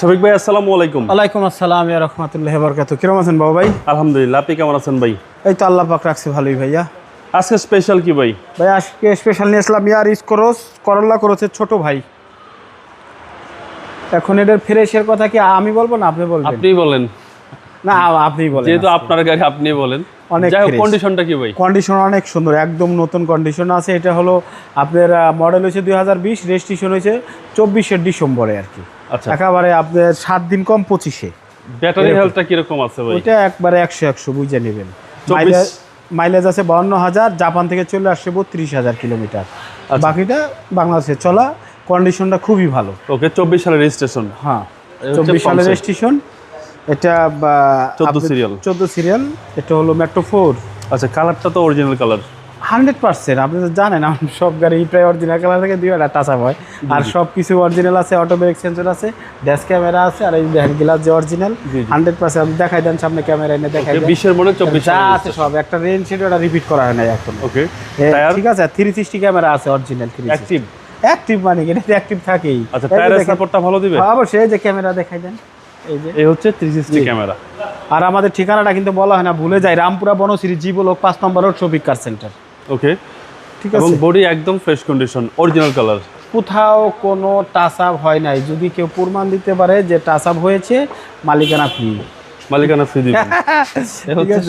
শফিক ভাই আসসালামু আলাইকুম। ওয়ালাইকুম আসসালাম ইয়া রহমতুল্লাহ বরকাত কিরম আছেন বাবু ভাই? আলহামদুলিল্লাহ আপনি কেমন আছেন ভাই? এই তো আল্লাহ পাক রাখছে ভালোই ভাইয়া। আজকে স্পেশাল কি ভাই? ভাই আজকে স্পেশাল নিয়ে আসলাম ইয়ার ইসকোরস করল্লা করছের ছোট ভাই। এখন এটার ফ্রেশের কথা কি আমি বলব না আপনি বলবেন? আপনি বলেন। না আপনি বলেন যেহেতু আপনার গাড়ি আপনি বলেন। অনেক কন্ডিশনটা কি ভাই? কন্ডিশন অনেক সুন্দর একদম নতুন কন্ডিশন আছে। এটা হলো আপনার মডেল হয়েছে দুই হাজার বিশ রেজিস্ট্রেশন হয়েছে চব্বিশের ডিসেম্বরে আর কি। একেবারে আপনার সাত দিন কম পঁচিশে। ব্যাটারি হেলথটা কীরকম আছে ভাই? ওইটা একবারে একশো একশো বুঝে নেবেন। মাইলেজ- আছে বাউন্ন হাজার জাপান থেকে চলে আসছে বত্রিশ হাজার কিলোমিটার। আচ্ছা। বাকিটা বাংলাদেশে চলা কন্ডিশনটা খুবই ভালো। ওকে চব্বিশ সালের রেজিস্ট্রেশন হ্যাঁ চব্বিশ সালের রেজিস্ট্রেশন এটা চোদ্দ সিরিয়াল চোদ্দ সিরিয়াল এটা হলো মেট্রো ফোর আচ্ছা কালারটা তো অরিজিনাল কালার হান্ড্রেড পার্সেন্ট আপনি তো জানেন আমার সব গাড়ি প্রায় অরিজিনাল কালার থেকে দুই টাচ আপ হয় আর সব কিছু অরিজিনাল আছে অটো ব্রেক সেন্সর আছে ড্যাশ ক্যামেরা আছে আর এই দেখেন গ্লাস যে অরিজিনাল। হান্ড্রেড পার্সেন্ট আপনি দেখাই দেন সামনে ক্যামেরা এনে দেখাই বিশের মনে চব্বিশ যা আছে সব একটা রেঞ্জ সেটা ওটা রিপিট করা হয় না এখন। ওকে ঠিক আছে থ্রি সিক্সটি ক্যামেরা আছে অরিজিনাল থ্রি অ্যাক্টিভ অ্যাক্টিভ মানে কি? এটা অ্যাক্টিভ থাকেই। আচ্ছা টায়ারের সাপোর্টটা ভালো দিবে? হ্যাঁ, অবশ্যই এই যে ক্যামেরা দেখাই দেন। এই যে। এই হচ্ছে থ্রি সিক্সটি ক্যামেরা আর আমাদের ঠিকানাটা কিন্তু বলা হয় না ভুলে যায় রামপুরা বনশ্রী জীবলোক পাঁচ নম্বর road Shafiq car centre okay ঠিক আছে। বডি একদম ফ্রেশ কন্ডিশন অরিজিনাল কালার কোথাও কোনো টাচ আপ হয় নাই। যদি কেউ প্রমাণ দিতে পারে যে টাচ আপ হয়েছে মালিকানা ফ্রি মালিকানা ফ্রি দিবেন।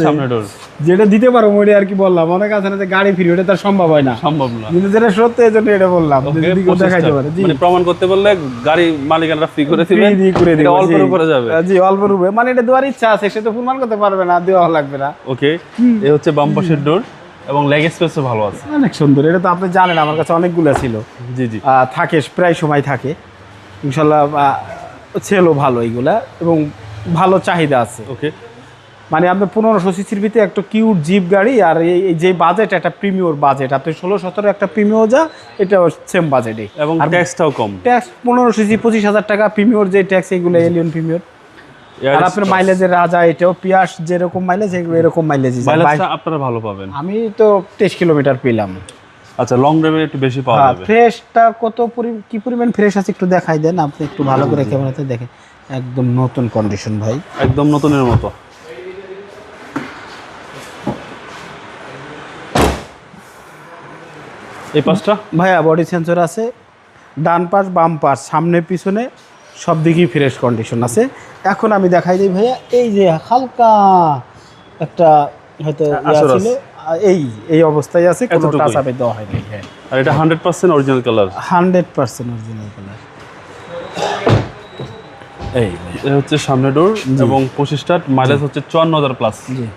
সামনে ডোর যেটা দিতে পারো ওইটা আর কি বললাম। অনেক আছে না যে গাড়ি ফ্রি ওটা তার সম্ভব হয় না। সম্ভব না। কিন্তু যেটা সত্য এই জন্য এটা বললাম। যদি কেউ দেখাইতে পারে মানে প্রমাণ করতে বললে গাড়ি মালিকানরা ফ্রি করে ফ্রি দিবেন দিয়ে করে দেবো অল্পের উপরে যাবে। জি অল্প রূপে। মানে এটা দেওয়ার ইচ্ছা আছে সে তো প্রমাণ করতে পারবে না দেওয়া লাগবে না। ওকে এই হচ্ছে বাম পাশের ডোর এবং লেগ স্পেসও ভালো আছে। অনেক সুন্দর। এটা তো আপনি জানেন আমার কাছে অনেকগুলো ছিল। জি জি। থাকে প্রায় সময় থাকে। ইনশাল্লাহ ছেলও ভালো এইগুলা এবং ভালো চাহিদা আছে। ওকে মানে আপনি পনেরোশো সিসির ভিতরে একটা কিউট জিপ গাড়ি আর এই যে বাজেট একটা প্রিমিয়র বাজেট আপনি ষোলো সতেরো একটা প্রিমিয়র যা এটা সেম বাজেটে এবং ট্যাক্সটাও কম। ট্যাক্স পনেরো সিসি পঁচিশ হাজার টাকা প্রিমিয়র যে ট্যাক্স এগুলো এলিয়ন প্রিমিয়র আর আপনার মাইলেজের রাজা এটাও পিয়াস যেরকম মাইলেজ এরকম মাইলেজ আপনারা ভালো পাবেন। আমি তো তেইশ কিলোমিটার পেলাম। আচ্ছা লং ড্রাইভে একটু বেশি পাওয়া হ্যাঁ যাবে। ফ্রেশটা কত কি পরিমাণ ফ্রেশ আছে একটু দেখাই দেন আপনি একটু ভালো করে ক্যামেরাতে দেখেন। একদম নতুন কন্ডিশন ভাই। একদম নতুনের মতো। এই পাঁচটা ভাইয়া বডি সেন্সর আছে। ডান পাশ বাম পাশ সামনে পিছনে সব দিকেই ফ্রেশ কন্ডিশন আছে। এখন আমি দেখাই দিই ভাইয়া এই যে হালকা একটা হয়তো ছিল এই এই অবস্থায় আছে কোনো। টাচ আপে দেওয়া হয়নি। হ্যাঁ আর এটা hundred percent original colour hundred percent original colour এই এই হচ্ছে সামনে ডোর এবং পঁচিশটা মাইলেজ হচ্ছে চুয়ান্ন হাজার প্লাস জি।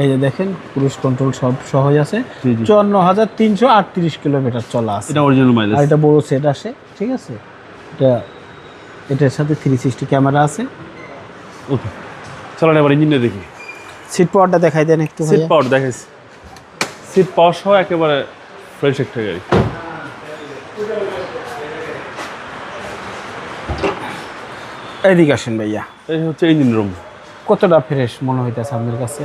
এই যে দেখেন ক্রুজ কন্ট্রোল সব সহজ আছে। জি, জি। চুয়ান্ন হাজার তিনশো আটত্রিশ কিলোমিটার চলা আছে। এটা অরিজিনাল মাইলেজ আর এটা বড় সেট আসে ঠিক আছে? এটা এটার সাথে থ্রি সিক্সটি ক্যামেরা আছে। ওকে চলেন এবার ইঞ্জিনটা দেখি। সিট পাওয়ারটা দেখাই দেন একটু সিট পাওয়ার দেখাইছি। সিট পাওয়ার সহ একেবারে ফ্রেশ একটা গাড়ি। এদিকে আসেন ভাইয়া। এই হচ্ছে ইঞ্জিন রুম কতটা ফ্রেশ মনে হইতেছে আপনার কাছে?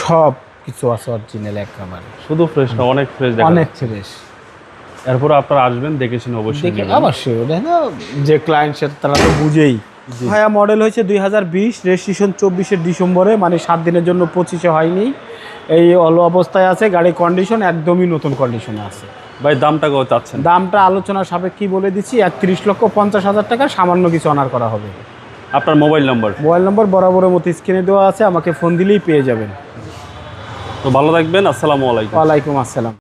সব কিছু আছে অরিজিনাল একেবারে। শুধু ফ্রেশ না অনেক ফ্রেশ দেখা অনেক ফ্রেশ এরপর আপনারা আসবেন দেখেছেন অবশ্যই দেখে অবশ্যই যে ক্লায়েন্ট সে তারা তো বুঝেই। ভাইয়া মডেল হয়েছে দুই হাজার বিশ রেজিস্ট্রেশন চব্বিশের ডিসেম্বরে মানে সাত দিনের জন্য পঁচিশে হয়নি। এই অল অবস্থায় আছে গাড়ির কন্ডিশন একদমই নতুন কন্ডিশনে আছে। ভাই দামটা কত চাচ্ছেন? দামটা আলোচনার সাপেক্ষে বলে দিচ্ছি একত্রিশ লক্ষ পঞ্চাশ হাজার টাকা সামান্য কিছু অনার করা হবে। আপনার মোবাইল নাম্বার মোবাইল নম্বর বরাবরের মতো স্ক্রিনে দেওয়া আছে আমাকে ফোন দিলেই পেয়ে যাবেন। তো ভালো থাকবেন আসসালামু আলাইকুম। ওয়ালাইকুম আসসালাম।